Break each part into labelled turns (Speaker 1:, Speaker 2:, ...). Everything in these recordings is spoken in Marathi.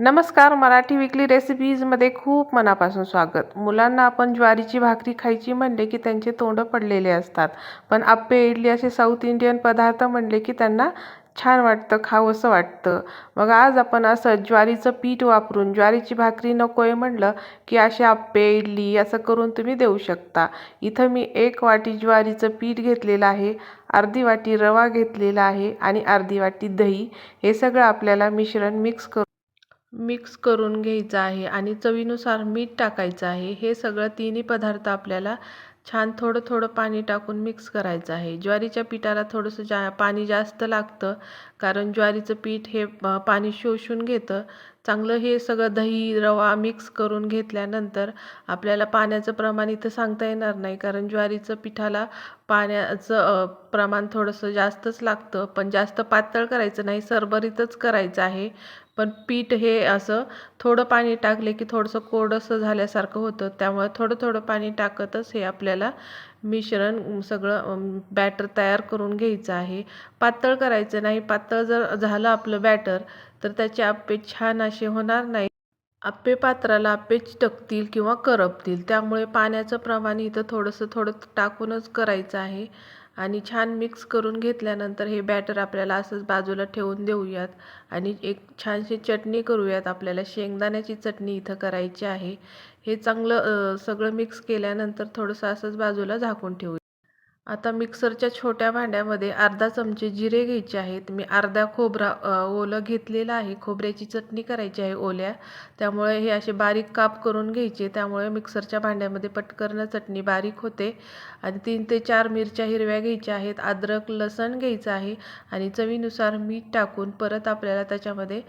Speaker 1: नमस्कार मराठी विकली रेसिपीजमध्ये खूप मनापासून स्वागत. मुलांना आपण ज्वारीची भाकरी खायची म्हणले की त्यांचे तोंड पडलेले असतात. पण आप्पे इडली असे साऊथ इंडियन पदार्थ म्हणले की त्यांना छान वाटतं खावंसं वाटतं. मग आज आपण असं ज्वारीचं पीठ वापरून ज्वारीची भाकरी नको आहे म्हणलं की असे आप्पे इडली असं करून तुम्ही देऊ शकता. इथं मी एक वाटी ज्वारीचं पीठ घेतलेलं आहे अर्धी वाटी रवा घेतलेला आहे आणि अर्धी वाटी दही. हे सगळं आपल्याला मिश्रण मिक्स करू मिक्स करून घ्यायचं आहे आणि चवीनुसार मीठ टाकायचं आहे. हे सगळं तिन्ही पदार्थ आपल्याला छान थोडं थोडं पाणी टाकून मिक्स करायचं आहे. ज्वारीच्या पिठाला थोडंसं जा पाणी जास्त लागतं कारण ज्वारीचं पीठ हे पाणी शोषून घेतं. चांगलं हे सगळं दही रवा मिक्स करून घेतल्यानंतर आपल्याला पाण्याचं प्रमाण इथं सांगता येणार नाही कारण ज्वारीचं पिठाला पाण्याचं प्रमाण थोडंसं जास्तच लागतं. पण जास्त पातळ करायचं नाही सरभरीतच करायचं आहे. पण पीठ हे असं थोडं पाणी टाकले की थोडंसं कोरडंसं झाल्यासारखं होतं. त्यामुळे थोडं थोडं पाणी टाकतच हे आपल्याला मिश्रण सगळं बॅटर तयार करून घ्यायचं आहे. पातळ करायचं नाही. पातळ जर झालं आपलं बॅटर तर त्याचे आप्पे छान असे होणार नाही. आप्पे पात्राला आप्पे चिटकतील किंवा करपतील. त्यामुळे पाण्याचं प्रमाण इथं थोडंसं थोडं टाकूनच करायचं आहे. आणि छान मिक्स करून घेतल्यानंतर हे बॅटर आपल्याला असंच बाजूला ठेवून देऊयात. आणि एक छानशी चटणी करूयात. आपल्याला शेंगदाण्याची चटणी इथं करायची आहे. हे चांगलं सगळं मिक्स केल्यानंतर थोडंसं असंच बाजूला झाकून ठेवू आता मिक्सरच्या छोट्या भांड्यामध्ये अर्धा चमचे जिरे घ्यायचे आहेत. मी अर्धा खोबरा ओलं घेतलेलं आहे. खोबऱ्याची चटणी करायची आहे ओल्या. त्यामुळे हे असे बारीक काप करून घ्यायचे. त्यामुळे मिक्सरच्या भांड्यामध्ये पटकन चटणी बारीक होते. आणि तीन ते चार मिरच्या हिरव्या घ्यायच्या आहेत. अद्रक लसण घ्यायचं आहे. आणि चवीनुसार मीठ टाकून परत आपल्याला त्याच्यामध्ये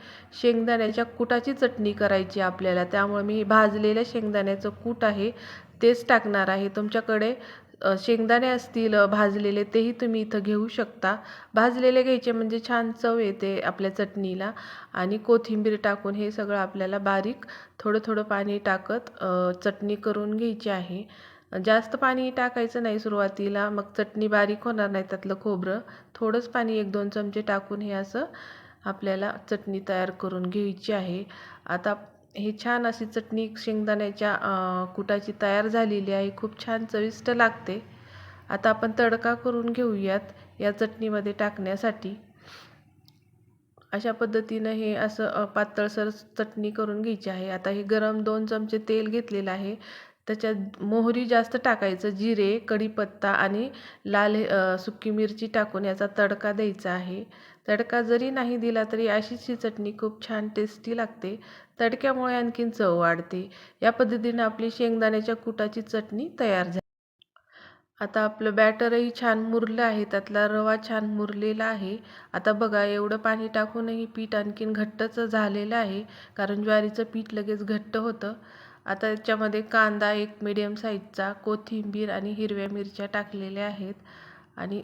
Speaker 1: शेंगदाण्याच्या कुटाची चटणी करायची आपल्याला. त्यामुळे मी भाजलेल्या शेंगदाण्याचं कूट आहे. तेच टाकणार आहे. तुमच्याकडे शेंगदाणे असतील भाजलेले तेही तुम्ही इथं घेऊ शकता. भाजलेले घ्यायचे म्हणजे छान चव येते आपल्या चटणीला. आणि कोथिंबीर टाकून हे सगळं आपल्याला बारीक थोडं थोडं पाणी टाकत चटणी करून घ्यायची आहे. जास्त पाणी टाकायचं नाही सुरुवातीला मग चटणी बारीक होणार नाही त्यातलं खोबरं. थोडंच पाणी एक दोन चमचे टाकून हे असं आपल्याला चटणी तयार करून घ्यायची आहे. आता ही छान अशी चटणी शेंगदाण्याच्या कुटाची तयार झालेली आहे. खूप छान चविष्ट लागते. आता आपण तडका करून घेऊयात या चटणीमध्ये टाकण्यासाठी. अशा पद्धतीनं हे असं पातळसर चटणी करून घ्यायची आहे. आता हे गरम दोन चमचे तेल घेतलेलं आहे. त्याच्यात मोहरी जास्त टाकायचं जिरे कढीपत्ता आणि लाल सुकी मिरची टाकून याचा तडका द्यायचा आहे. तडका जरी नाही दिला तरी अशीच ही चटणी खूप छान टेस्टी लागते. तडक्यामुळे आणखीन चव वाढते. या पद्धतीनं आपली शेंगदाण्याच्या कुटाची चटणी तयार झाली आता आपलं बॅटरही छान मुरलं आहे. त्यातला रवा छान मुरलेला आहे. आता बघा एवढं पाणी टाकूनही पीठ आणखीन घट्टच झालेलं आहे. कारण ज्वारीचं पीठ लगेच घट्ट होतं. आता याच्यामध्ये कांदा एक मिडियम साईजचा कोथिंबीर आणि हिरव्या मिरच्या टाकलेल्या आहेत. आणि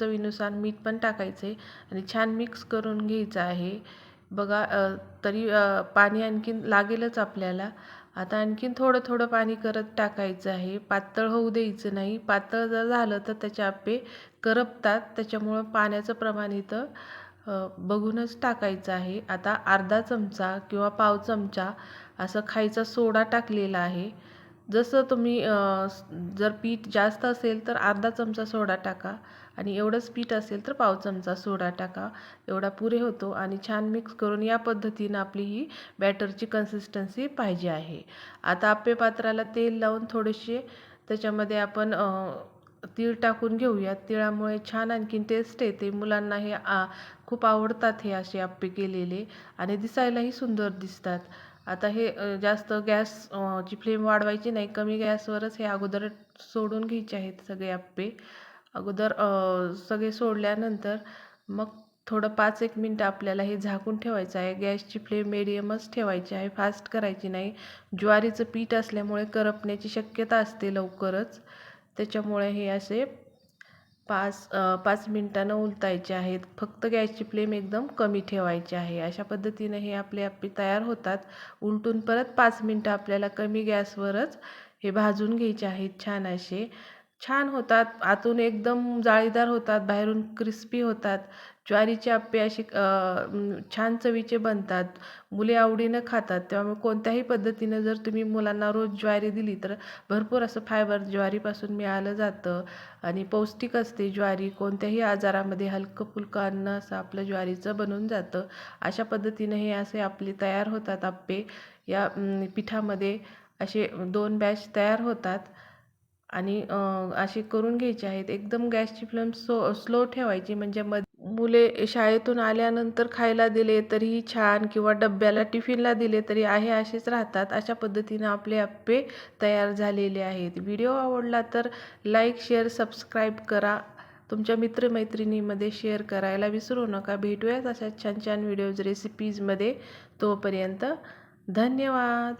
Speaker 1: चवीनुसार मीठ पण टाकायचं आहे आणि छान मिक्स करून घ्यायचं आहे. बघा तरी पाणी आणखीन लागेलच आपल्याला. आता आणखीन थोडं थोडं पाणी करत टाकायचं आहे. पातळ होऊ द्यायचं नाही. पातळ जर झालं तर त्याचे आपे करपतात. त्याच्यामुळं पाण्याचं प्रमाण इथं बघूनच टाकायचं आहे. आता अर्धा चमचा किंवा पाव चमचा असं खायचा सोडा टाकलेला आहे. जसं तुम्ही जर पीठ जास्त असेल तर अर्धा चमचा सोडा टाका आणि एवढंच पीठ असेल तर पाव चमचा सोडा टाका. एवढा पुरे होतो आणि छान मिक्स करून या पद्धतीनं आपली ही बॅटरची कन्सिस्टन्सी पाहिजे आहे. आता आप्पे पात्राला तेल लावून थोडेसे त्याच्यामध्ये आपण तीळ टाकून घेऊयात. तिळामुळे छान आणखीन टेस्ट येते. मुलांना हे आ, खूप आवडतात हे असे आप्पे केलेले आणि दिसायलाही सुंदर दिसतात. आता हे जास्त गॅस ची फ्लेम वाढवायची नाही. कमी गॅसवरच हे अगोदर सोडून घ्यायचे आहेत सगळे आप्पे. अगोदर सगळे सोडल्यानंतर मग थोडं पाच एक मिनटं आपल्याला हे झाकून ठेवायचं आहे. गॅसची फ्लेम मिडियमच ठेवायची आहे. फास्ट करायची नाही. ज्वारीचं पीठ असल्यामुळे करपण्याची शक्यता असते लवकरच. त्याच्यामुळे हे असे पाच पाच मिनटानं उलटायचे आहेत. फक्त गॅसची फ्लेम एकदम कमी ठेवायची आहे. अशा पद्धतीने हे आपले आपले तयार होतात. उलटून परत पाच मिनटं आपल्याला कमी गॅसवरच हे भाजून घ्यायचे आहेत छान असे. छान होतात. आतून एकदम जाळीदार होतात. बाहेरून क्रिस्पी होतात. ज्वारीचे आप्पे असे छान चवीचे बनतात. मुले आवडीनं खातात. त्यामुळे कोणत्याही पद्धतीनं जर तुम्ही मुलांना रोज ज्वारी दिली तर भरपूर असं फायबर ज्वारीपासून मिळालं जातं. आणि पौष्टिक असते ज्वारी. कोणत्याही आजारामध्ये हलकं फुलकं अन्न असं आपलं ज्वारीचं बनून जातं. अशा पद्धतीनं हे असे आपले तयार होतात आप्पे. या पिठामध्ये असे दोन बॅच तयार होतात. आणि असे करून घ्यायचे आहेत. एकदम गॅसची फ्लेम सो स्लो ठेवायची. म्हणजे मध मुले शाळेतून आल्यानंतर खायला दिले तरीही छान किंवा डब्याला टिफिनला दिले तरी आहे असेच राहतात अशा पद्धतीनं आपले आप्पे तयार झालेले आहेत. व्हिडिओ आवडला तर लाईक शेअर सबस्क्राईब करा. तुमच्या मित्रमैत्रिणीमध्ये शेअर करायला विसरू नका. भेटूयात अशा छान छान व्हिडिओज रेसिपीजमध्ये. तोपर्यंत धन्यवाद.